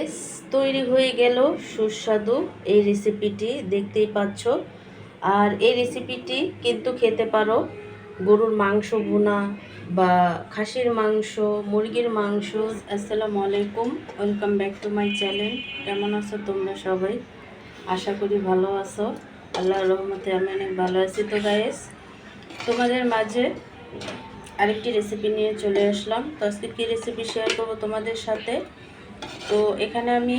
S তৈরি হয়ে গেল। সুস্বাদু এই রেসিপিটি দেখতেই পাচ্ছ। আর এই রেসিপিটি কিন্তু খেতে পারো গরুর মাংস ভুনা বা খাসির মাংস, মুরগির মাংস। আসসালামু আলাইকুম welcome back to my channel কেমন আছো তোমরা সবাই? আশা করি ভালো আছো। আল্লাহর রহমতে আমি অনেক ভালো আছি। তো গায়েস তোমাদের মাঝে আরেকটি রেসিপি নিয়ে চলে আসলাম। তো আজকে কী রেসিপি শেয়ার করব তোমাদের সাথে? তো এখানে আমি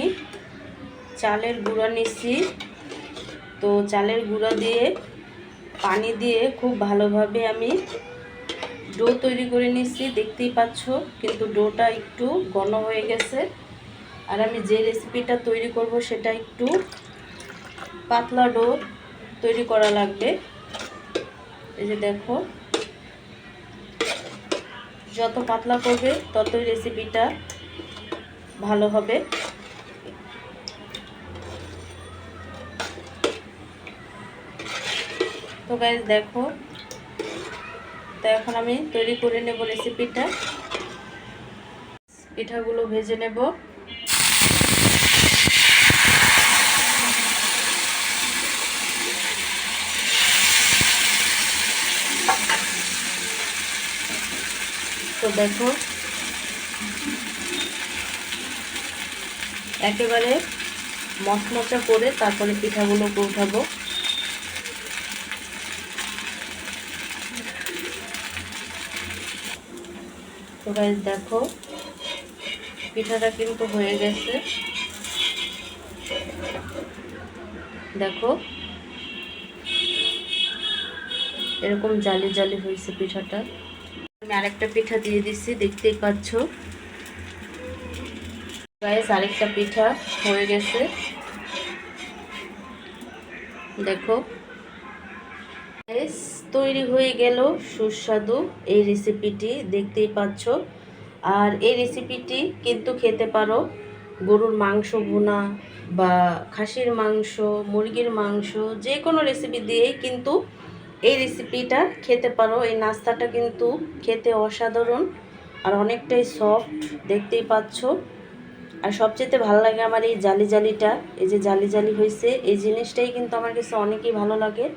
চালের গুঁড়া নিচ্ছি। তো চালের গুঁড়া দিয়ে পানি দিয়ে খুব ভালোভাবে আমি ডো তৈরি করে নিচ্ছি, দেখতেই পাচ্ছ। কিন্তু ডোটা একটু ঘন হয়ে গেছে। আর আমি যে রেসিপিটা তৈরি করব সেটা একটু পাতলা ডো তৈরি করা লাগবে। এই যে দেখো, যত পাতলা করবে ততই রেসিপিটা ভালো হবে। তো গাইজ দেখো। তো এখন আমি তৈরি করে নেব রেসিপিটা পিঠাগুলো ভেজে নেব। তো দেখো। একেবারে মচমচা করে তারপরে পিঠাগুলোকে উঠাবো। তো দেখো, পিঠাটা কিন্তু হয়ে গেছে। দেখো, এরকম জালি জালি হয়েছে পিঠাটা। আমি আরেকটা পিঠা দিয়ে দিচ্ছি, দেখতেই পাচ্ছ। গাইস আরেকটা পিঠা হয়ে গেছে। দেখো। গাইস তৈরি হয়ে গেল সুস্বাদু এই রেসিপিটি দেখতেই পাচ্ছ। আর এই রেসিপিটি কিন্তু খেতে পারো গরুর মাংস ভুনা বা খাসির মাংস, মুরগির মাংস, যে কোনো রেসিপি দিয়েই কিন্তু এই রেসিপিটা খেতে পারো। এই নাস্তাটা কিন্তু খেতে অসাধারণ আর অনেকটাই সফট দেখতেই পাচ্ছ। আর সবচেয়ে ভালো লাগে আমার এই জালি জালিটা, এই যে জালি জালি হয়েছে, এই জিনিসটাই কিন্তু আমার কাছে অনেকই ভালো লাগে।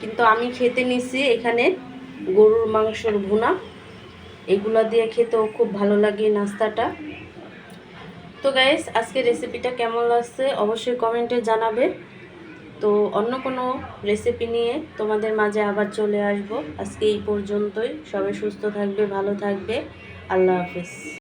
কিন্তু আমি খেতে নিছি এখানে গরুর মাংসর ভুনা। এগুলা দিয়ে খেতেও খুব ভালো লাগে নাস্তাটা। তো গাইস আজকে রেসিপিটা কেমন লাগছে অবশ্যই কমেন্টে জানাবে। তো অন্য কোনো রেসিপি নিয়ে তোমাদের মাঝে আবার চলে আসব। আজকে এই পর্যন্তই। সবাই সুস্থ থাকবে, ভালো থাকবে। আল্লাহ হাফিজ।